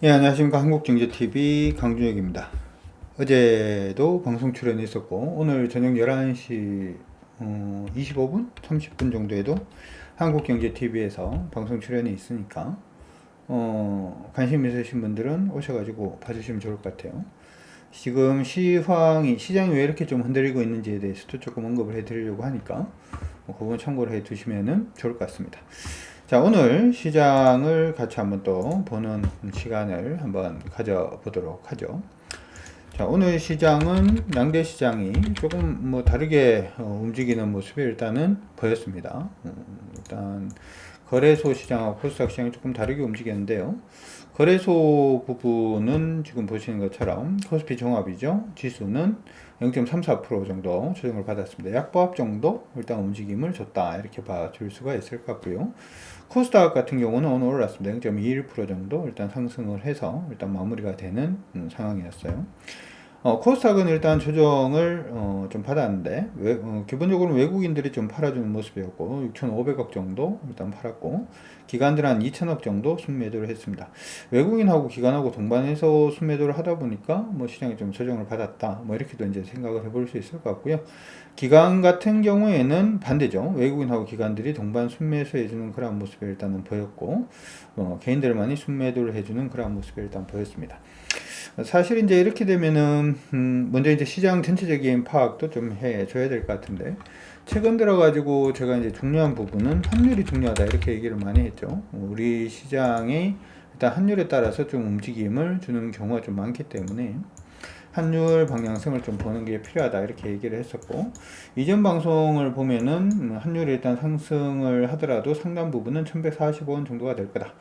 예, 안녕하십니까. 한국경제TV 강준혁입니다. 어제도 방송 출연이 있었고, 오늘 저녁 11시 어, 25분? 30분 정도에도 한국경제TV에서 방송 출연이 있으니까, 어, 관심 있으신 분들은 오셔가지고 봐주시면 좋을 것 같아요. 지금 시황이, 시장이 왜 이렇게 좀 흔들리고 있는지에 대해서도 조금 언급을 해드리려고 하니까, 뭐 그건 참고를 해 두시면 좋을 것 같습니다. 자, 오늘 시장을 같이 한번 또 보는 시간을 한번 가져보도록 하죠. 자, 오늘 시장은 양대 시장이 조금 뭐 다르게 어, 움직이는 모습이 일단은 보였습니다. 음, 일단 거래소 시장하고 코스닥 시장이 조금 다르게 움직였는데요. 거래소 부분은 지금 보시는 것처럼 코스피 종합이죠. 지수는 0.34% 정도 조정을 받았습니다. 약보합 정도 일단 움직임을 줬다 이렇게 봐줄 수가 있을 것 같고요. 코스닥 같은 경우는 오늘 올랐습니다. 0.21% 정도 일단 상승을 해서 일단 마무리가 되는 음, 상황이었어요. 어, 코스닥은 일단 조정을 어, 좀 받았는데 외, 어, 기본적으로 외국인들이 좀 팔아주는 모습이었고 6,500억 정도 일단 팔았고 기관들 한 2천억 정도 순매도를 했습니다. 외국인하고 기관하고 동반해서 순매도를 하다 보니까 뭐 시장이 좀 조정을 받았다 뭐 이렇게도 이제 생각을 해볼 수 있을 것 같고요. 기관 같은 경우에는 반대죠. 외국인하고 기관들이 동반 순매수 해주는 그런 모습이 일단은 보였고 어, 개인들만이 순매도를 해주는 그런 모습이 일단 보였습니다. 사실 이제 이렇게 되면은 음 먼저 이제 시장 전체적인 파악도 좀 해줘야 될 것 같은데 최근 들어가지고 제가 이제 중요한 부분은 환율이 중요하다 이렇게 얘기를 많이 했죠. 우리 시장이 일단 환율에 따라서 좀 움직임을 주는 경우가 좀 많기 때문에 환율 방향성을 좀 보는 게 필요하다 이렇게 얘기를 했었고 이전 방송을 보면은 환율이 일단 상승을 하더라도 상당 부분은 1145원 정도가 될 거다.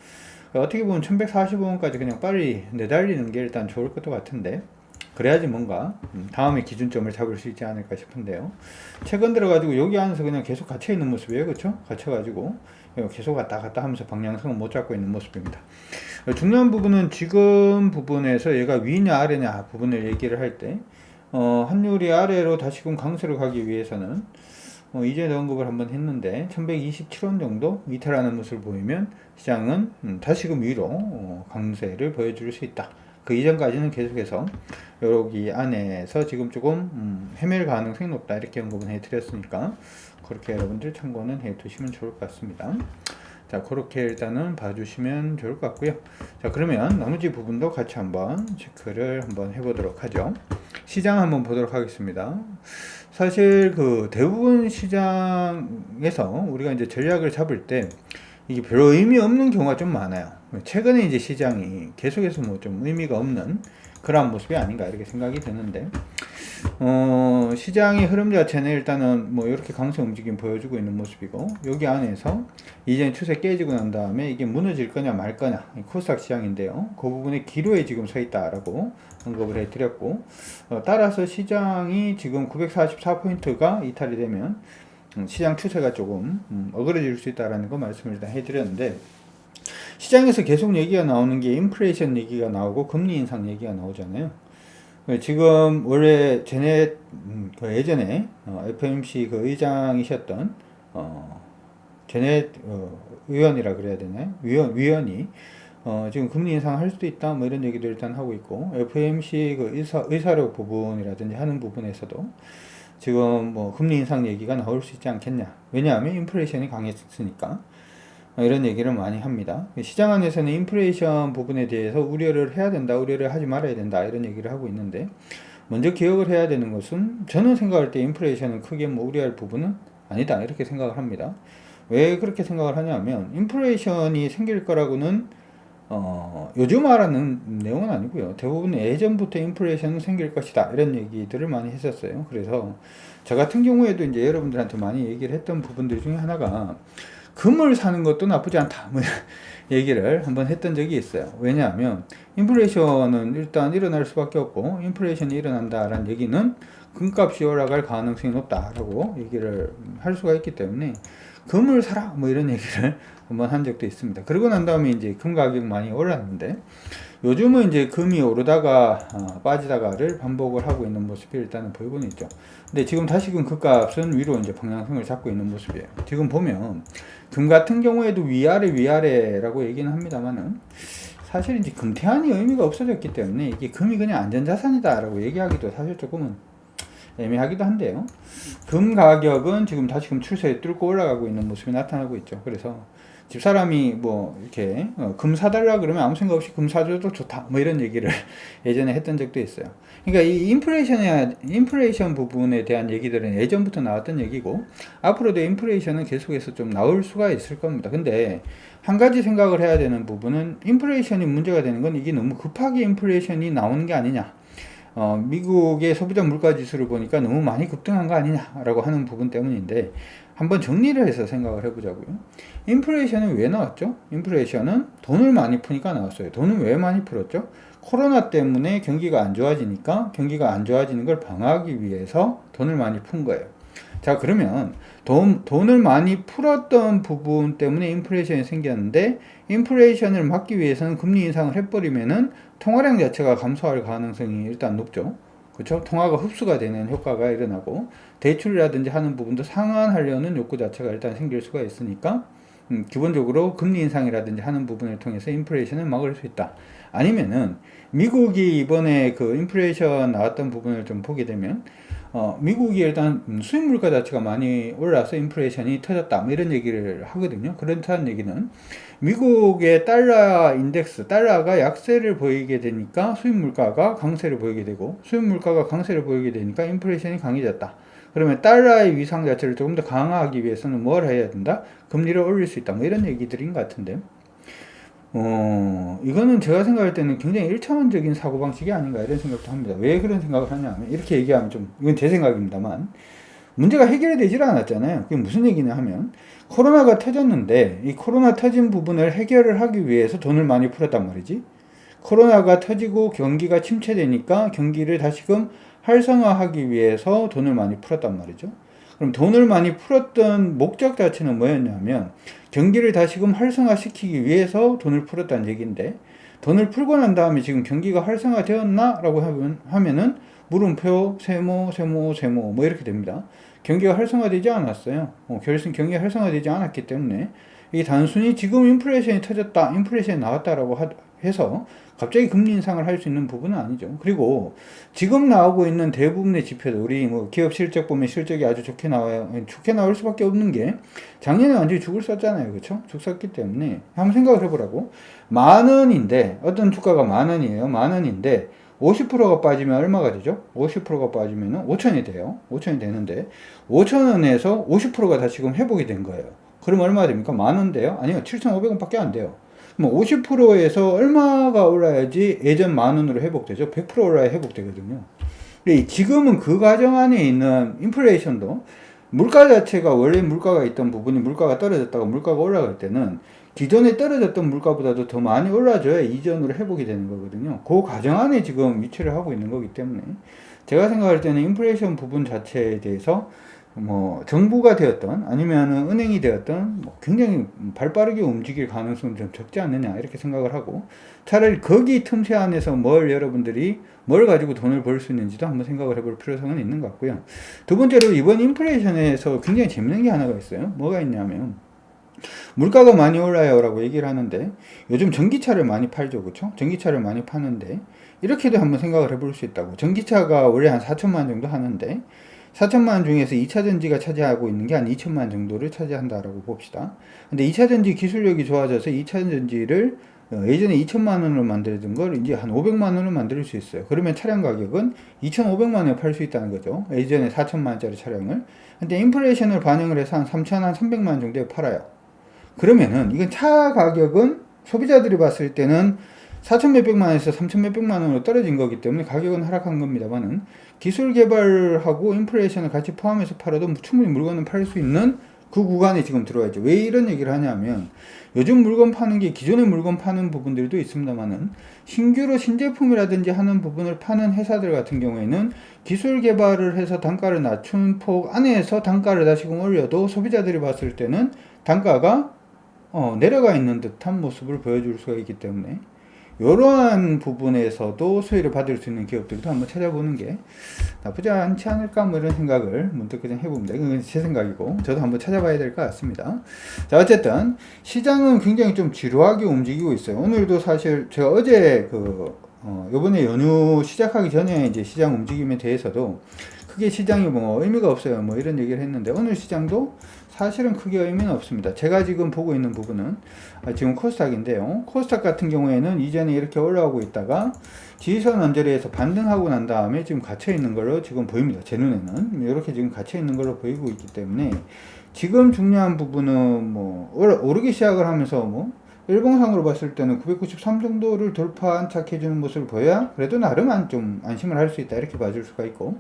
어떻게 보면 1145원까지 그냥 빨리 내달리는 게 일단 좋을 것도 같은데 그래야지 뭔가 음, 다음에 기준점을 잡을 수 있지 않을까 싶은데요. 최근 들어가지고 여기 안에서 그냥 계속 갇혀 있는 모습이에요, 그렇죠? 갇혀 가지고 계속 왔다 갔다 하면서 방향성을 못 잡고 있는 모습입니다. 중요한 부분은 지금 부분에서 얘가 위냐 아래냐 부분을 얘기를 할 때, 어, 환율이 아래로 다시금 강세로 가기 위해서는 어, 이전에 언급을 한번 했는데 1127원 정도 이탈하는 모습을 보이면 시장은 음, 다시금 위로 어, 강세를 보여줄 수 있다. 그 이전까지는 계속해서 여기 안에서 지금 조금 음, 헤맬 가능성이 높다 이렇게 언급은 해드렸으니까 그렇게 여러분들 참고는 해두시면 좋을 것 같습니다. 자 그렇게 일단은 봐주시면 좋을 것 같고요. 자 그러면 나머지 부분도 같이 한번 체크를 한번 해보도록 하죠. 시장 한번 보도록 하겠습니다. 사실 그 대부분 시장에서 우리가 이제 전략을 잡을 때 이게 별로 의미 없는 경우가 좀 많아요. 최근에 이제 시장이 계속해서 뭐 좀 의미가 없는 그런 모습이 아닌가 이렇게 생각이 드는데 어, 시장의 흐름 자체는 일단은 뭐 이렇게 강세 움직임 보여주고 있는 모습이고 여기 안에서 이제 추세 깨지고 난 다음에 이게 무너질 거냐 말 거냐 코스닥 시장인데요. 그 부분에 기로에 지금 서 있다라고 언급을 해드렸고 어, 따라서 시장이 지금 944포인트가 이탈이 되면 음, 시장 추세가 조금 음, 어그러질 수 있다라는 거 말씀을 일단 해드렸는데 시장에서 계속 얘기가 나오는 게 인플레이션 얘기가 나오고 금리 인상 얘기가 나오잖아요. 지금 원래 전에 음, 그 예전에 어, FMC 그 의장이셨던 어, 전에 어, 의원이라 그래야 되나요? 위원 위원이 어, 지금 금리 인상할 수도 있다 뭐 이런 얘기도 일단 하고 있고 FMC 그 의사 의사력 부분이라든지 하는 부분에서도 지금 뭐 금리 인상 얘기가 나올 수 있지 않겠냐? 왜냐하면 인플레이션이 강했으니까. 이런 얘기를 많이 합니다. 시장 안에서는 인플레이션 부분에 대해서 우려를 해야 된다, 우려를 하지 말아야 된다, 이런 얘기를 하고 있는데, 먼저 기억을 해야 되는 것은, 저는 생각할 때 인플레이션은 크게 뭐 우려할 부분은 아니다, 이렇게 생각을 합니다. 왜 그렇게 생각을 하냐면, 인플레이션이 생길 거라고는, 어, 요즘 말하는 내용은 아니고요. 대부분 예전부터 인플레이션은 생길 것이다, 이런 얘기들을 많이 했었어요. 그래서, 저 같은 경우에도 이제 여러분들한테 많이 얘기를 했던 부분들 중에 하나가, 금을 사는 것도 나쁘지 않다. 뭐 얘기를 한번 했던 적이 있어요. 왜냐하면 인플레이션은 일단 일어날 수밖에 없고 인플레이션이 일어난다라는 얘기는 금값이 올라갈 가능성이 높다라고 얘기를 할 수가 있기 때문에 금을 사라 뭐 이런 얘기를 한번 한 적도 있습니다. 그러고 난 다음에 이제 금 가격 많이 올랐는데 요즘은 이제 금이 오르다가 어, 빠지다가를 반복을 하고 있는 모습이 일단은 보이고는 있죠. 근데 지금 다시금 금값은 위로 이제 방향성을 잡고 있는 모습이에요. 지금 보면 금 같은 경우에도 위아래 위아래라고 얘기는 합니다만은 사실 이제 금태환이 의미가 없어졌기 때문에 이게 금이 그냥 안전자산이다라고 얘기하기도 사실 조금은 애매하기도 한데요. 금 가격은 지금 다시금 추세에 뚫고 올라가고 있는 모습이 나타나고 있죠. 그래서 집사람이 뭐 이렇게 어, 금 사달라 그러면 아무 생각 없이 금 사줘도 좋다 뭐 이런 얘기를 예전에 했던 적도 있어요. 그러니까 이 인플레이션에 인플레이션 부분에 대한 얘기들은 예전부터 나왔던 얘기고 앞으로도 인플레이션은 계속해서 좀 나올 수가 있을 겁니다. 근데 한 가지 생각을 해야 되는 부분은 인플레이션이 문제가 되는 건 이게 너무 급하게 인플레이션이 나오는 게 아니냐. 어, 미국의 소비자 물가 지수를 보니까 너무 많이 급등한 거 아니냐라고 하는 부분 때문인데 한번 정리를 해서 생각을 해보자고요. 인플레이션은 왜 나왔죠? 인플레이션은 돈을 많이 푸니까 나왔어요. 돈을 왜 많이 풀었죠? 코로나 때문에 경기가 안 좋아지니까 경기가 안 좋아지는 걸 방어하기 위해서 돈을 많이 푼 거예요. 자, 그러면 돈, 돈을 많이 풀었던 부분 때문에 인플레이션이 생겼는데 인플레이션을 막기 위해서는 금리 인상을 해버리면은 통화량 자체가 감소할 가능성이 일단 높죠. 그렇죠? 통화가 흡수가 되는 효과가 일어나고 대출이라든지 하는 부분도 상환하려는 욕구 자체가 일단 생길 수가 있으니까 음, 기본적으로 금리 인상이라든지 하는 부분을 통해서 인플레이션을 막을 수 있다. 아니면은 미국이 이번에 그 인플레이션 나왔던 부분을 좀 보게 되면 어, 미국이 일단 수입 물가 자체가 많이 올라서 인플레이션이 터졌다. 뭐 이런 얘기를 하거든요. 그렇다는 얘기는 미국의 달러 인덱스, 달러가 약세를 보이게 되니까 수입 물가가 강세를 보이게 되고 수입 물가가 강세를 보이게 되니까 인플레이션이 강해졌다. 그러면 달러의 위상 자체를 조금 더 강화하기 위해서는 뭘 해야 된다? 금리를 올릴 수 있다. 뭐 이런 얘기들인 것 같은데. 어, 이거는 제가 생각할 때는 굉장히 일차원적인 사고방식이 아닌가 이런 생각도 합니다. 왜 그런 생각을 하냐면, 이렇게 얘기하면 좀, 이건 제 생각입니다만, 문제가 해결이 되질 않았잖아요. 그게 무슨 얘기냐 하면, 코로나가 터졌는데, 이 코로나 터진 부분을 해결을 하기 위해서 돈을 많이 풀었단 말이지. 코로나가 터지고 경기가 침체되니까 경기를 다시금 활성화하기 위해서 돈을 많이 풀었단 말이죠. 그럼 돈을 많이 풀었던 목적 자체는 뭐였냐면 경기를 다시금 활성화시키기 위해서 돈을 풀었다는 얘기인데 돈을 풀고 난 다음에 지금 경기가 활성화되었나? 라고 하면, 하면은 물음표, 세모, 세모, 세모 뭐 이렇게 됩니다. 경기가 활성화되지 않았어요. 어, 결승 경기가 활성화되지 않았기 때문에 이 단순히 지금 인플레이션이 터졌다, 인플레이션이 나왔다라고 하, 해서 갑자기 금리 인상을 할 수 있는 부분은 아니죠. 그리고 지금 나오고 있는 대부분의 지표들, 우리 뭐 기업 실적 보면 실적이 아주 좋게 나와요. 좋게 나올 수밖에 없는 게 작년에 완전히 죽을 썼잖아요. 그렇죠? 죽 썼기 때문에 한번 생각을 해보라고. 만 원인데 어떤 주가가 만 원이에요. 만 원인데 50%가 빠지면 얼마가 되죠? 50%가 빠지면 5천이 돼요. 5천이 되는데 5천 원에서 50%가 다 지금 회복이 된 거예요. 그럼 얼마 됩니까? 만 원인데요? 아니요. 7,500원 밖에 안 돼요. 뭐 50%에서 얼마가 올라야지 예전 만 원으로 회복되죠? 100% 올라야 회복되거든요. 지금은 그 과정 안에 있는 인플레이션도 물가 자체가 원래 물가가 있던 부분이 물가가 떨어졌다가 물가가 올라갈 때는 기존에 떨어졌던 물가보다도 더 많이 올라줘야 이전으로 회복이 되는 거거든요. 그 과정 안에 지금 위치를 하고 있는 거기 때문에 제가 생각할 때는 인플레이션 부분 자체에 대해서 뭐 정부가 되었던 아니면 은행이 되었던 뭐 굉장히 발빠르게 움직일 가능성은 좀 적지 않느냐 이렇게 생각을 하고 차라리 거기 틈새 안에서 뭘 여러분들이 뭘 가지고 돈을 벌 수 있는지도 한번 생각을 해볼 필요성은 있는 것 같고요. 두 번째로 이번 인플레이션에서 굉장히 재밌는 게 하나가 있어요. 뭐가 있냐면 물가가 많이 올라요 라고 얘기를 하는데 요즘 전기차를 많이 팔죠, 그렇죠? 전기차를 많이 파는데 이렇게도 한번 생각을 해볼 수 있다고. 전기차가 원래 한 4천만 원 정도 하는데 4천만 원 중에서 2차 전지가 차지하고 있는 게 한 2천만 원 정도를 차지한다라고 봅시다. 근데 2차 전지 기술력이 좋아져서 2차 전지를 어, 예전에 2천만 원으로 만들던 걸 이제 한 500만 원으로 만들 수 있어요. 그러면 차량 가격은 2,500만 원에 팔 수 있다는 거죠. 예전에 4천만 원짜리 차량을. 근데 인플레이션을 반영을 해서 한 3천 한 300만 원 정도에 팔아요. 그러면은 이건 차 가격은 소비자들이 봤을 때는 4천 몇백만 원에서 3천 몇백만 원으로 떨어진 거기 때문에 가격은 하락한 겁니다만은 기술 개발하고 인플레이션을 같이 포함해서 팔아도 충분히 물건을 팔 수 있는 그 구간에 지금 들어와야죠. 왜 이런 얘기를 하냐면 요즘 물건 파는 게 기존의 물건 파는 부분들도 있습니다만은 신규로 신제품이라든지 하는 부분을 파는 회사들 같은 경우에는 기술 개발을 해서 단가를 낮춘 폭 안에서 단가를 다시금 올려도 소비자들이 봤을 때는 단가가 어, 내려가 있는 듯한 모습을 보여줄 수가 있기 때문에 이러한 부분에서도 수혜를 받을 수 있는 기업들도 한번 찾아보는 게 나쁘지 않지 않을까 뭐 이런 생각을 문득 그냥 해봅니다. 이건 제 생각이고 저도 한번 찾아봐야 될 것 같습니다. 자 어쨌든 시장은 굉장히 좀 지루하게 움직이고 있어요. 오늘도 사실 제가 어제 그 어, 요번에 연휴 시작하기 전에 이제 시장 움직임에 대해서도 크게 시장이 뭐 의미가 없어요. 뭐 이런 얘기를 했는데 오늘 시장도 사실은 크게 의미는 없습니다. 제가 지금 보고 있는 부분은 아, 지금 코스닥인데요. 코스닥 같은 경우에는 이전에 이렇게 올라오고 있다가 지지선 언저리에서 반등하고 난 다음에 지금 갇혀 있는 걸로 지금 보입니다. 제 눈에는 이렇게 지금 갇혀 있는 걸로 보이고 있기 때문에 지금 중요한 부분은 뭐 오르기 시작을 하면서 뭐 일봉상으로 봤을 때는 993 정도를 돌파 안착해주는 모습을 보여야 그래도 나름 좀 안심을 할 수 있다 이렇게 봐줄 수가 있고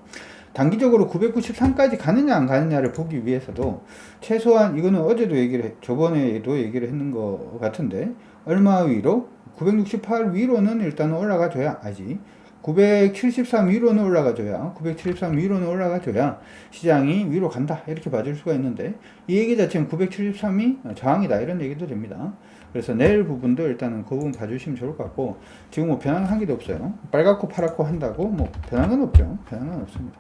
단기적으로 993까지 가느냐 안 가느냐를 보기 위해서도 최소한 이거는 어제도 얘기를 했, 저번에도 얘기를 했는 것 같은데 얼마 위로? 968 위로는 일단 올라가줘야 아직 973 위로는 올라가줘야 973 위로는 올라가줘야 시장이 위로 간다 이렇게 봐줄 수가 있는데 이 얘기 자체는 973이 저항이다 이런 얘기도 됩니다 그래서 내일 부분도 일단은 그 부분 봐주시면 좋을 것 같고 지금 뭐 변한 한 개도 없어요 빨갛고 파랗고 한다고 뭐 변한 건 없죠 변한 건 없습니다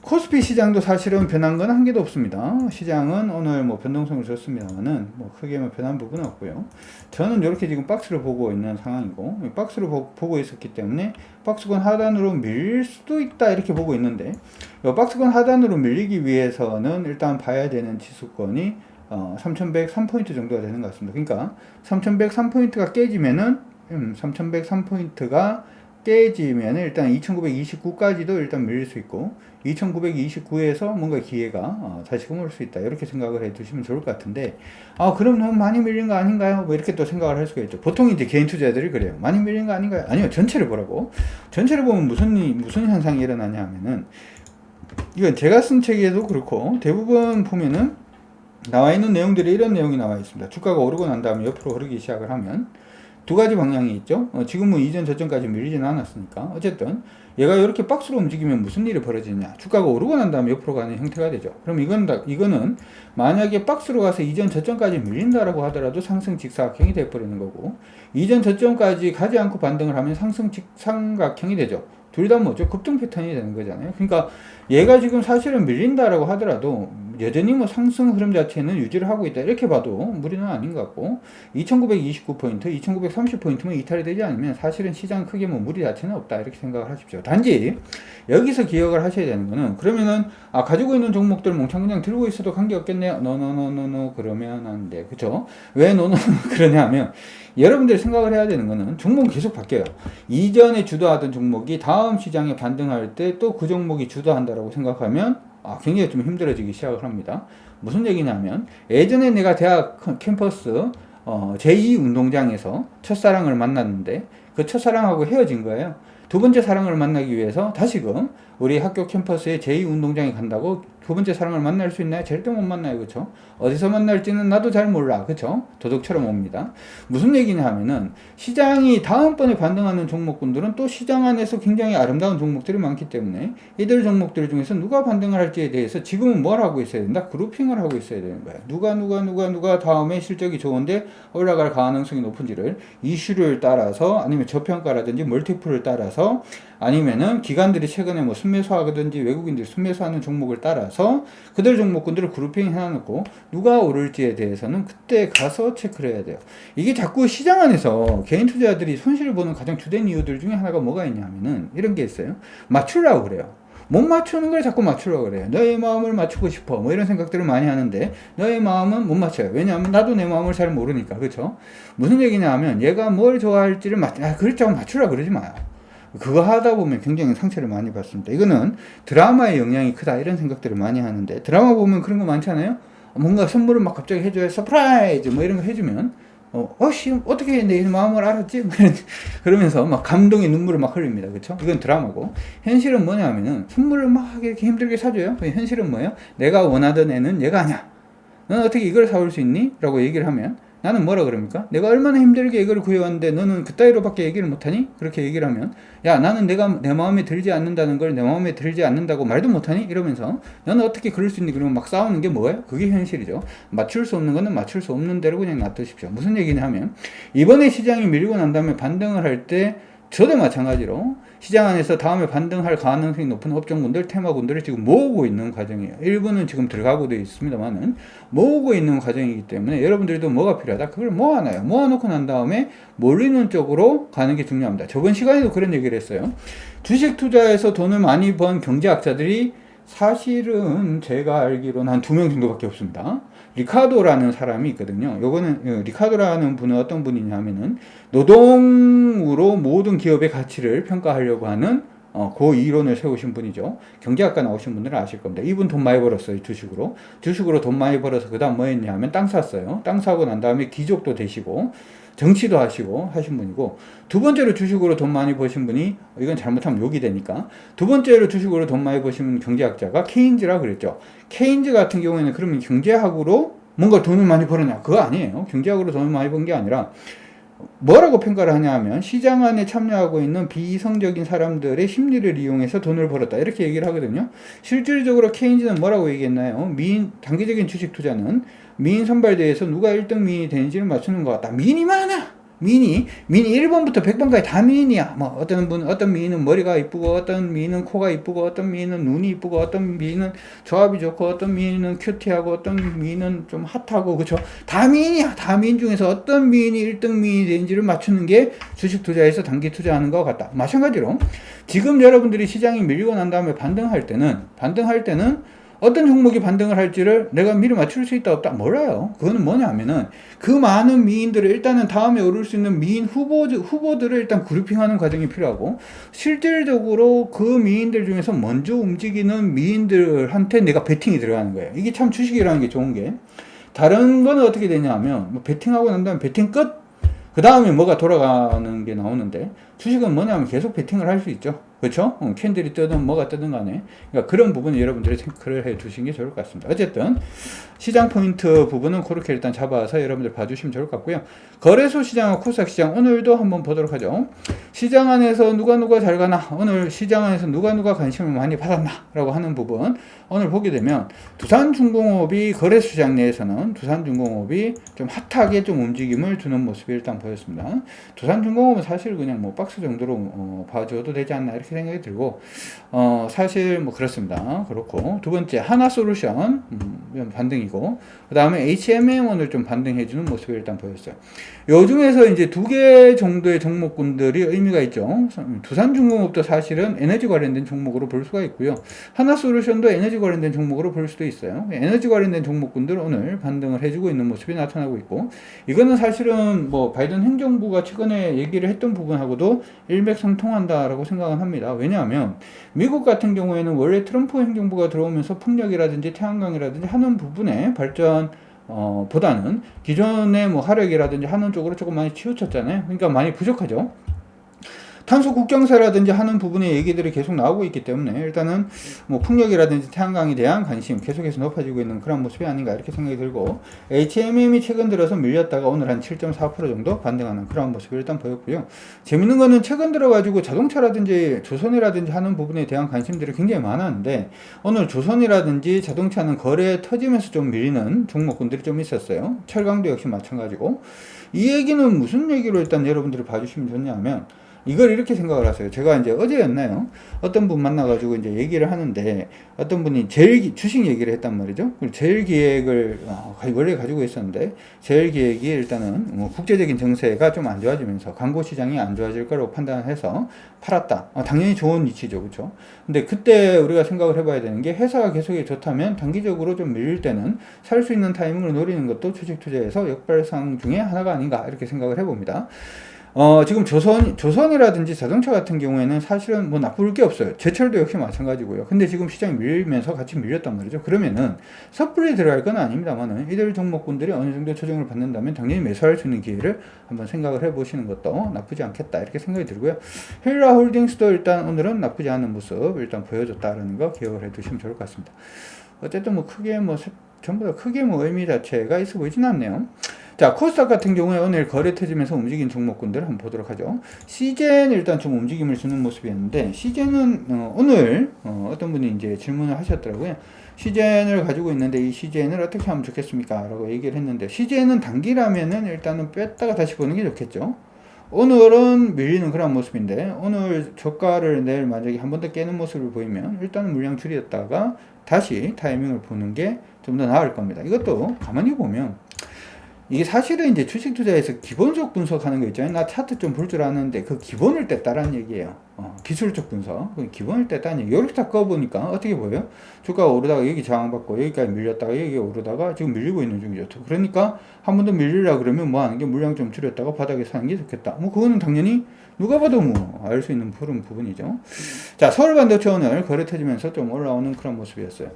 코스피 시장도 사실은 변한 건 한 개도 없습니다. 시장은 오늘 뭐 변동성을 줬습니다만은 뭐 크게 뭐 변한 부분은 없고요. 저는 이렇게 지금 박스를 보고 있는 상황이고 박스를 보, 고 있었기 때문에 박스권 하단으로 밀릴 수도 있다 이렇게 보고 있는데 박스권 하단으로 밀리기 위해서는 일단 봐야 되는 지수권이 어, 3103포인트 정도가 되는 것 같습니다. 그러니까 3103포인트가 깨지면은 음, 3103포인트가 깨지면 일단 2929까지도 일단 밀릴 수 있고 2929에서 뭔가 기회가 어, 다시 금 올수 있다 이렇게 생각을 해 두시면 좋을 것 같은데 아 그럼 너무 많이 밀린 거 아닌가요? 뭐 이렇게 또 생각을 할 수가 있죠 보통 이제 개인 투자들이 그래요 많이 밀린 거 아닌가요? 아니요 전체를 보라고 전체를 보면 무슨 무슨 현상이 일어나냐 하면은 이건 제가 쓴 책에도 그렇고 대부분 보면은 나와 있는 내용들이 이런 내용이 나와 있습니다 주가가 오르고 난 다음에 옆으로 흐르기 시작을 하면 두 가지 방향이 있죠. 어, 지금은 이전 저점까지 밀리지는 않았으니까 어쨌든 얘가 이렇게 박스로 움직이면 무슨 일이 벌어지냐? 주가가 오르고 난 다음에 옆으로 가는 형태가 되죠. 그럼 이건 다, 이거는 만약에 박스로 가서 이전 저점까지 밀린다라고 하더라도 상승 직사각형이 돼 버리는 거고 이전 저점까지 가지 않고 반등을 하면 상승 직삼각형이 되죠. 둘 다 뭐죠? 급등 패턴이 되는 거잖아요. 그러니까 얘가 지금 사실은 밀린다라고 하더라도 여전히 뭐 상승 흐름 자체는 유지를 하고 있다. 이렇게 봐도 무리는 아닌 것 같고 2929포인트, 2930포인트만 이탈이 되지 않으면 사실은 시장 크게 뭐 무리 자체는 없다. 이렇게 생각을 하십시오. 단지 여기서 기억을 하셔야 되는 거는 그러면은 아 가지고 있는 종목들 몽창 그냥 들고 있어도 관계없겠네요. 노노노노노 그러면 안 돼. 그쵸? 왜 노노 그러냐 하면 여러분들이 생각을 해야 되는 거는 종목은 계속 바뀌어요. 이전에 주도하던 종목이 다음 시장에 반등할 때 또 그 종목이 주도한다라고 생각하면 아, 굉장히 좀 힘들어지기 시작을 합니다. 무슨 얘기냐면 예전에 내가 대학 캠퍼스 어, 제2 운동장에서 첫사랑을 만났는데 그 첫사랑하고 헤어진 거예요. 두 번째 사랑을 만나기 위해서 다시금 우리 학교 캠퍼스에 제2 운동장에 간다고 두 번째 사랑을 만날 수 있나요? 절대 못 만나요. 그쵸? 어디서 만날지는 나도 잘 몰라. 그쵸? 도둑처럼 옵니다. 무슨 얘기냐 하면은 시장이 다음번에 반등하는 종목군들은 또 시장 안에서 굉장히 아름다운 종목들이 많기 때문에 이들 종목들 중에서 누가 반등을 할지에 대해서 지금은 뭘 하고 있어야 된다? 그룹핑을 하고 있어야 되는 거야. 누가 누가 누가 누가 다음에 실적이 좋은데 올라갈 가능성이 높은지를 이슈를 따라서 아니면 저평가라든지 멀티플을 따라서 아니면은 기관들이 최근에 뭐 순매수하든지 외국인들이 순매수하는 종목을 따라서 그들 종목군들을 그룹핑 해놓고 누가 오를지에 대해서는 그때 가서 체크를 해야 돼요. 이게 자꾸 시장 안에서 개인 투자자들이 손실을 보는 가장 주된 이유들 중에 하나가 뭐가 있냐면은 이런 게 있어요. 맞추려고 그래요. 못 맞추는 걸 자꾸 맞추려고 그래요. 너의 마음을 맞추고 싶어. 뭐 이런 생각들을 많이 하는데 너의 마음은 못 맞춰요. 왜냐하면 나도 내 마음을 잘 모르니까. 그렇죠? 무슨 얘기냐 하면 얘가 뭘 좋아할지를 맞, 아, 그렇다고 맞추라 그러지 마요. 그거 하다 보면 굉장히 상처를 많이 받습니다. 이거는 드라마의 영향이 크다 이런 생각들을 많이 하는데 드라마 보면 그런 거 많잖아요. 뭔가 선물을 막 갑자기 해줘야 서프라이즈 뭐 이런 거 해주면 어, 어씨 어떻게 내 마음을 알았지? 뭐 그러면서 막 감동의 눈물을 막 흘립니다. 그렇죠? 이건 드라마고 현실은 뭐냐면은 선물을 막 이렇게 힘들게 사줘요. 현실은 뭐예요? 내가 원하던 애는 얘가 아니야. 넌 어떻게 이걸 사올 수 있니? 라고 얘기를 하면 나는 뭐라 그럽니까? 내가 얼마나 힘들게 이걸 구해왔는데 너는 그따위로밖에 얘기를 못하니? 그렇게 얘기를 하면 야 나는 내가 내 마음에 들지 않는다는 걸 내 마음에 들지 않는다고 말도 못하니? 이러면서 너는 어떻게 그럴 수 있니? 그러면 막 싸우는 게 뭐예요? 그게 현실이죠. 맞출 수 없는 거는 맞출 수 없는 대로 그냥 놔두십시오. 무슨 얘기냐 하면 이번에 시장이 밀리고 난 다음에 반등을 할때 저도 마찬가지로 시장 안에서 다음에 반등할 가능성이 높은 업종군들, 테마군들을 지금 모으고 있는 과정이에요. 일부는 지금 들어가고 되어 있습니다만은 모으고 있는 과정이기 때문에 여러분들도 뭐가 필요하다? 그걸 모아놔요. 모아놓고 난 다음에 몰리는 쪽으로 가는 게 중요합니다. 저번 시간에도 그런 얘기를 했어요. 주식 투자에서 돈을 많이 번 경제학자들이 사실은 제가 알기로는 한 두 명 정도밖에 없습니다. 리카도라는 사람이 있거든요. 요거는 어, 리카도라는 분은 어떤 분이냐면은 노동으로 모든 기업의 가치를 평가하려고 하는 어, 그 이론을 세우신 분이죠. 경제학과 나오신 분들은 아실 겁니다. 이분 돈 많이 벌었어요, 주식으로. 주식으로 돈 많이 벌어서 그 다음 뭐 했냐 하면 땅 샀어요. 땅 사고 난 다음에 귀족도 되시고, 정치도 하시고 하신 분이고, 두 번째로 주식으로 돈 많이 버신 분이, 이건 잘못하면 욕이 되니까, 두 번째로 주식으로 돈 많이 버신 경제학자가 케인즈라 그랬죠. 케인즈 같은 경우에는 그러면 경제학으로 뭔가 돈을 많이 벌었냐? 그거 아니에요. 경제학으로 돈을 많이 번 게 아니라, 뭐라고 평가를 하냐 하면 시장 안에 참여하고 있는 비이성적인 사람들의 심리를 이용해서 돈을 벌었다. 이렇게 얘기를 하거든요. 실질적으로 케인즈는 뭐라고 얘기했나요? 미인 단기적인 주식 투자는 미인 선발대회에서 누가 1등 미인이 되는지를 맞추는 것 같다. 미인이 많아 미인이 미인이 1번부터 100번까지 다 미인이야. 뭐 어떤 분 어떤 미인은 머리가 이쁘고 어떤 미인은 코가 이쁘고 어떤 미인은 눈이 이쁘고 어떤 미인은 조합이 좋고 어떤 미인은 큐티하고 어떤 미인은 좀 핫하고 그렇죠. 다 미인이야. 다 미인 중에서 어떤 미인이 1등 미인이 되는지를 맞추는 게 주식 투자에서 단기 투자하는 것 같다. 마찬가지로 지금 여러분들이 시장이 밀리고 난 다음에 반등할 때는 반등할 때는 어떤 종목이 반등을 할지를 내가 미리 맞출 수 있다 없다 몰라요. 그거는 뭐냐면은 그 많은 미인들을 일단은 다음에 오를 수 있는 미인 후보 후보들을 일단 그룹핑하는 과정이 필요하고 실질적으로 그 미인들 중에서 먼저 움직이는 미인들한테 내가 베팅이 들어가는 거예요. 이게 참 주식이라는 게 좋은 게 다른 거는 어떻게 되냐면 뭐 베팅하고 난 다음에 베팅 끝. 그 다음에 뭐가 돌아가는 게 나오는데 주식은 뭐냐면 계속 베팅을 할 수 있죠. 그렇죠? 어, 캔들이 뜨든 뭐가 뜨든 간에 그러니까 그런 부분을 여러분들이 체크를 해 주시는 게 좋을 것 같습니다. 어쨌든 시장 포인트 부분은 그렇게 일단 잡아서 여러분들 봐주시면 좋을 것 같고요. 거래소 시장과 코스닥 시장 오늘도 한번 보도록 하죠. 시장 안에서 누가 누가 잘 가나 오늘 시장 안에서 누가 누가 관심을 많이 받았나라고 하는 부분 오늘 보게 되면 두산중공업이 거래소 시장 내에서는 두산중공업이 좀 핫하게 좀 움직임을 주는 모습이 일단 보였습니다. 두산중공업은 사실 그냥 뭐 박스 정도로 어, 봐줘도 되지 않나 이렇게 생각이 들고 어, 사실 뭐 그렇습니다. 그렇고 두 번째 하나 솔루션 음, 반등이고 그 다음에 HMM원을 좀 반등해주는 모습이 일단 보였어요. 요 중에서 이제 두 개 정도의 종목군들이 의미가 있죠. 두산중공업도 사실은 에너지 관련된 종목으로 볼 수가 있고요. 하나솔루션도 에너지 관련된 종목으로 볼 수도 있어요. 에너지 관련된 종목군들 오늘 반등을 해주고 있는 모습이 나타나고 있고 이거는 사실은 뭐 바이든 행정부가 최근에 얘기를 했던 부분하고도 일맥상통한다라고 생각은 합니다. 왜냐하면 미국 같은 경우에는 원래 트럼프 행정부가 들어오면서 풍력이라든지 태양광이라든지 하는 부분에 발전 어, 보다는 기존의 뭐 화력이라든지 하는 쪽으로 조금 많이 치우쳤잖아요. 그러니까 많이 부족하죠. 탄소 국경세라든지 하는 부분의 얘기들이 계속 나오고 있기 때문에 일단은 뭐 풍력이라든지 태양광에 대한 관심 계속해서 높아지고 있는 그런 모습이 아닌가 이렇게 생각이 들고 HMM이 최근 들어서 밀렸다가 오늘 한 7.4% 정도 반등하는 그런 모습을 일단 보였고요. 재밌는 거는 최근 들어가지고 자동차라든지 조선이라든지 하는 부분에 대한 관심들이 굉장히 많았는데 오늘 조선이라든지 자동차는 거래에 터지면서 좀 밀리는 종목군들이 좀 있었어요. 철강도 역시 마찬가지고 이 얘기는 무슨 얘기로 일단 여러분들이 봐주시면 좋냐면 이걸 이렇게 생각을 하세요. 제가 이제 어제였나요? 어떤 분 만나가지고 이제 얘기를 하는데 어떤 분이 제일 주식 얘기를 했단 말이죠. 제일 기획을 어, 원래 가지고 있었는데 제일 기획이 일단은 뭐 국제적인 정세가 좀 안 좋아지면서 광고 시장이 안 좋아질 거라고 판단해서 팔았다. 어, 당연히 좋은 위치죠, 그렇죠? 근데 그때 우리가 생각을 해봐야 되는 게 회사가 계속이 좋다면 단기적으로 좀 밀릴 때는 살 수 있는 타이밍을 노리는 것도 주식 투자에서 역발상 중에 하나가 아닌가 이렇게 생각을 해봅니다. 어, 지금 조선, 조선이라든지 자동차 같은 경우에는 사실은 뭐 나쁠 게 없어요. 제철도 역시 마찬가지고요. 근데 지금 시장이 밀면서 같이 밀렸단 말이죠. 그러면은 섣불리 들어갈 건 아닙니다만은 이들 종목군들이 어느 정도 조정을 받는다면 당연히 매수할 수 있는 기회를 한번 생각을 해 보시는 것도 나쁘지 않겠다. 이렇게 생각이 들고요. 힐라 홀딩스도 일단 오늘은 나쁘지 않은 모습 일단 보여줬다라는 거 기억을 해 두시면 좋을 것 같습니다. 어쨌든 뭐 크게 뭐 전부 다 크게 뭐 의미 자체가 있어 보이진 않네요. 자, 코스닥 같은 경우에 오늘 거래 터지면서 움직인 종목군들 한번 보도록 하죠. 시젠 일단 좀 움직임을 주는 모습이었는데, 시젠은 어, 오늘 어, 떤 분이 이제 질문을 하셨더라고요. 시젠을 가지고 있는데 이 시젠을 어떻게 하면 좋겠습니까? 라고 얘기를 했는데, 시젠은 단기라면은 일단은 뺐다가 다시 보는 게 좋겠죠. 오늘은 밀리는 그런 모습인데 오늘 저가를 내일 만약에 한 번 더 깨는 모습을 보이면 일단은 물량 줄였다가 다시 타이밍을 보는 게 좀 더 나을 겁니다. 이것도 가만히 보면 이게 사실은 이제 주식 투자에서 기본적 분석하는 거 있잖아요. 나 차트 좀 볼 줄 아는데 그 기본을 뗐다라는 얘기예요. 어, 기술적 분석. 그 기본을 뗐다는 얘기. 이렇게 다 꺼보니까 어떻게 보여요? 주가가 오르다가 여기 저항받고 여기까지 밀렸다가 여기 오르다가 지금 밀리고 있는 중이죠. 그러니까 한 번 더 밀리려 그러면 뭐 하는 게 물량 좀 줄였다가 바닥에 사는 게 좋겠다. 뭐 그거는 당연히 누가 봐도 뭐 알 수 있는 푸른 부분이죠. 자, 서울 반도체 오늘 거래 터지면서 좀 올라오는 그런 모습이었어요.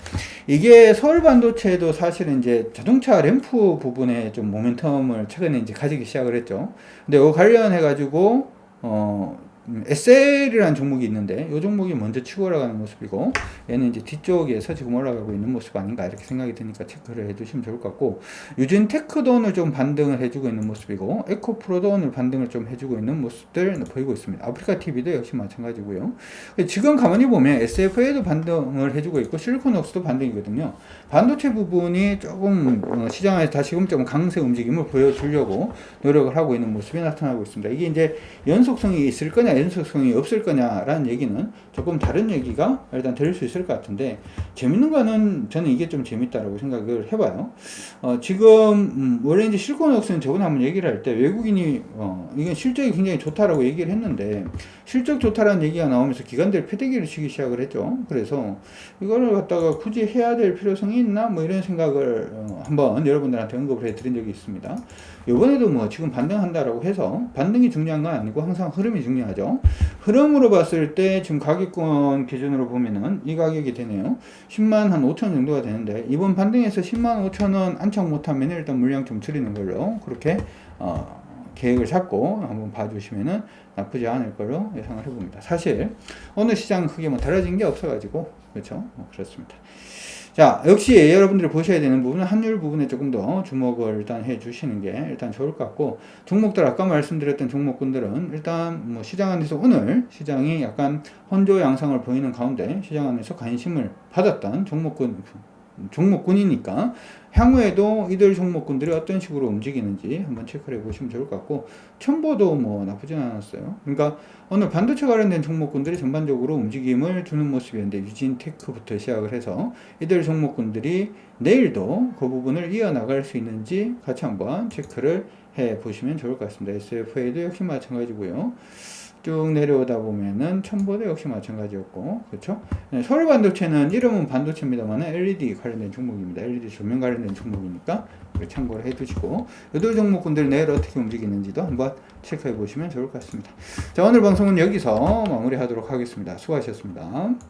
이게 서울 반도체도 사실은 이제 자동차 램프 부분에 좀 모멘텀을 최근에 이제 가지기 시작을 했죠. 근데 이거 관련해 가지고 어 음, SL이라는 종목이 있는데 이 종목이 먼저 치고 올라가는 모습이고 얘는 이제 뒤쪽에서 지금 올라가고 있는 모습 아닌가 이렇게 생각이 드니까 체크를 해두시면 좋을 것 같고 유진 테크도 오늘 좀 반등을 해주고 있는 모습이고 에코프로도 오늘 반등을 좀 해주고 있는 모습들 보이고 있습니다. 아프리카 TV도 역시 마찬가지고요. 지금 가만히 보면 SFA도 반등을 해주고 있고 실리콘웍스도 반등이거든요. 반도체 부분이 조금 어, 시장에서 다시금 좀 강세 움직임을 보여주려고 노력을 하고 있는 모습이 나타나고 있습니다. 이게 이제 연속성이 있을 거냐 연속성이 없을 거냐라는 얘기는 조금 다른 얘기가 일단 될 수 있을 것 같은데 재밌는 거는 저는 이게 좀 재밌다라고 생각을 해봐요. 어, 지금 음, 원래 이제 실리콘웍스는 저번에 한번 얘기를 할 때 외국인이 어, 이게 실적이 굉장히 좋다라고 얘기를 했는데 실적 좋다라는 얘기가 나오면서 기관들 패대기를 치기 시작을 했죠. 그래서 이거를 갖다가 굳이 해야 될 필요성이 있나 뭐 이런 생각을 어, 한번 여러분들한테 언급을 해드린 적이 있습니다. 이번에도 뭐 지금 반등한다라고 해서 반등이 중요한 건 아니고 항상 흐름이 중요하죠. 흐름으로 봤을 때 지금 가격권 기준으로 보면은 이 가격이 되네요. 10만 한 5천 정도가 되는데 이번 반등에서 10만 5천 원 안착 못하면 일단 물량 좀 줄이는 걸로 그렇게 어, 계획을 잡고 한번 봐주시면은 나쁘지 않을 걸로 예상을 해봅니다. 사실 오늘 시장 크게 뭐 달라진 게 없어가지고 그렇죠. 어, 그렇습니다. 자, 역시 여러분들이 보셔야 되는 부분은 환율 부분에 조금 더 주목을 일단 해 주시는 게 일단 좋을 것 같고, 종목들 아까 말씀드렸던 종목군들은 일단 뭐 시장 안에서 오늘 시장이 약간 혼조 양상을 보이는 가운데 시장 안에서 관심을 받았던 종목군, 종목군이니까 향후에도 이들 종목군들이 어떤 식으로 움직이는지 한번 체크를 해 보시면 좋을 것 같고 첨보도 뭐 나쁘진 않았어요. 그러니까 오늘 반도체 관련된 종목군들이 전반적으로 움직임을 주는 모습이었는데 유진테크부터 시작을 해서 이들 종목군들이 내일도 그 부분을 이어나갈 수 있는지 같이 한번 체크를 해 보시면 좋을 것 같습니다. SFA도 역시 마찬가지고요. 쭉 내려오다 보면은 첨보도 역시 마찬가지였고 그렇죠? 네, 서울 반도체는 이름은 반도체입니다만 LED 관련된 종목입니다. LED 조명 관련된 종목이니까 참고를 해두시고 여덟 종목군들 내일 어떻게 움직이는지도 한번 체크해 보시면 좋을 것 같습니다. 자 오늘 방송은 여기서 마무리하도록 하겠습니다. 수고하셨습니다.